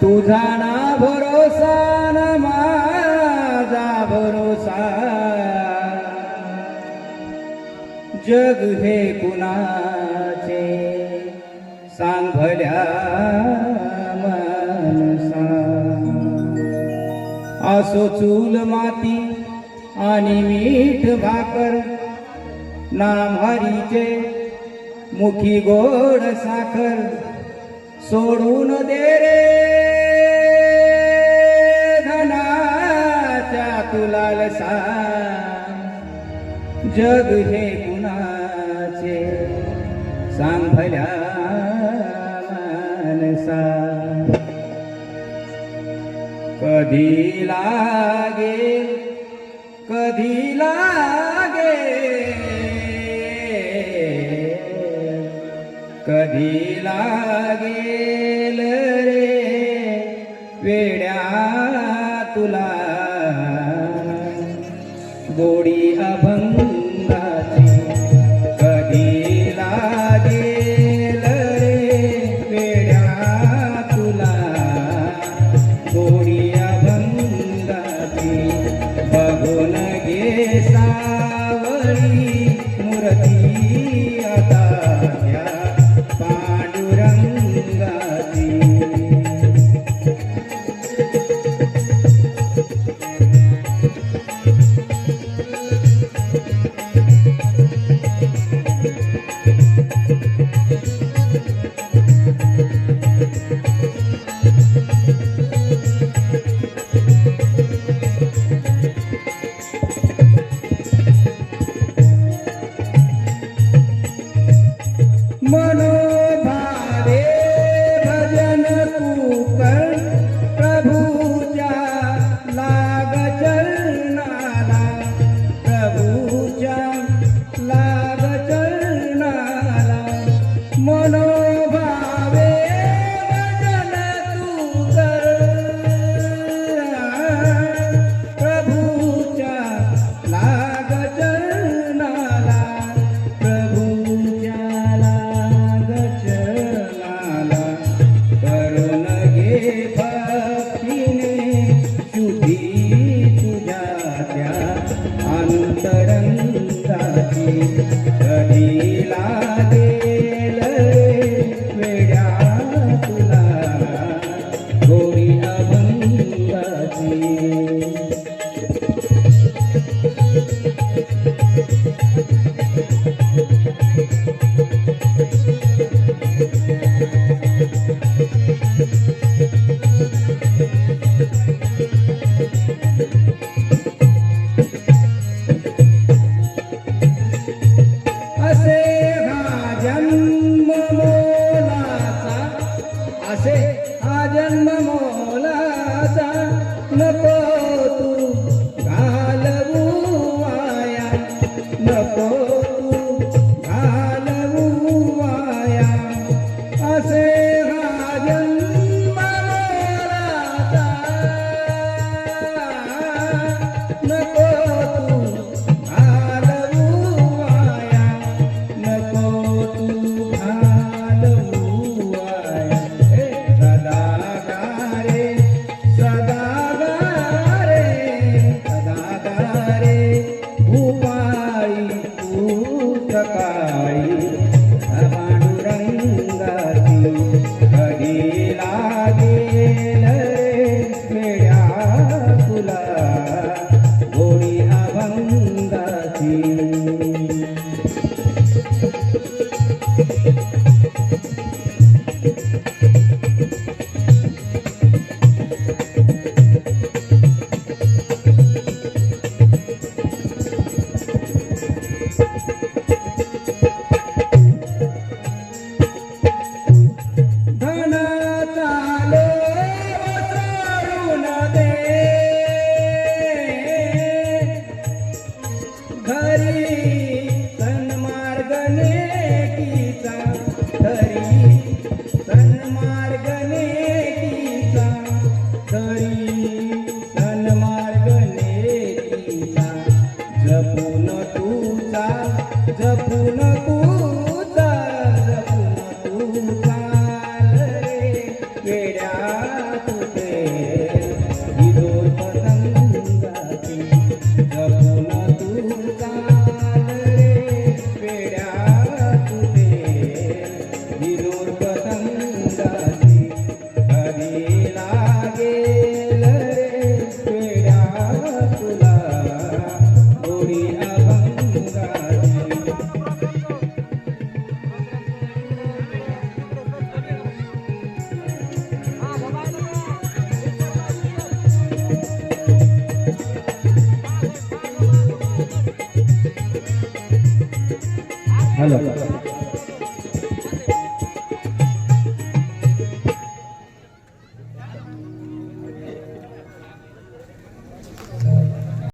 तुझा ना भरोसा ना माझा भरोसा। जग हे कुणाचे? सांग भल्या मनसा। असो चूल माती आणि मीठ भाकर नाम हरीचे मुखी गोड साखर सोडून दे रे धनाच्या तुला लसा जग हे गुणाचे सांभल्या मानसा. कधी लागे कधी लागे? कधी लागेल रे? वे मुरती Money. Deus. Hello. Hello.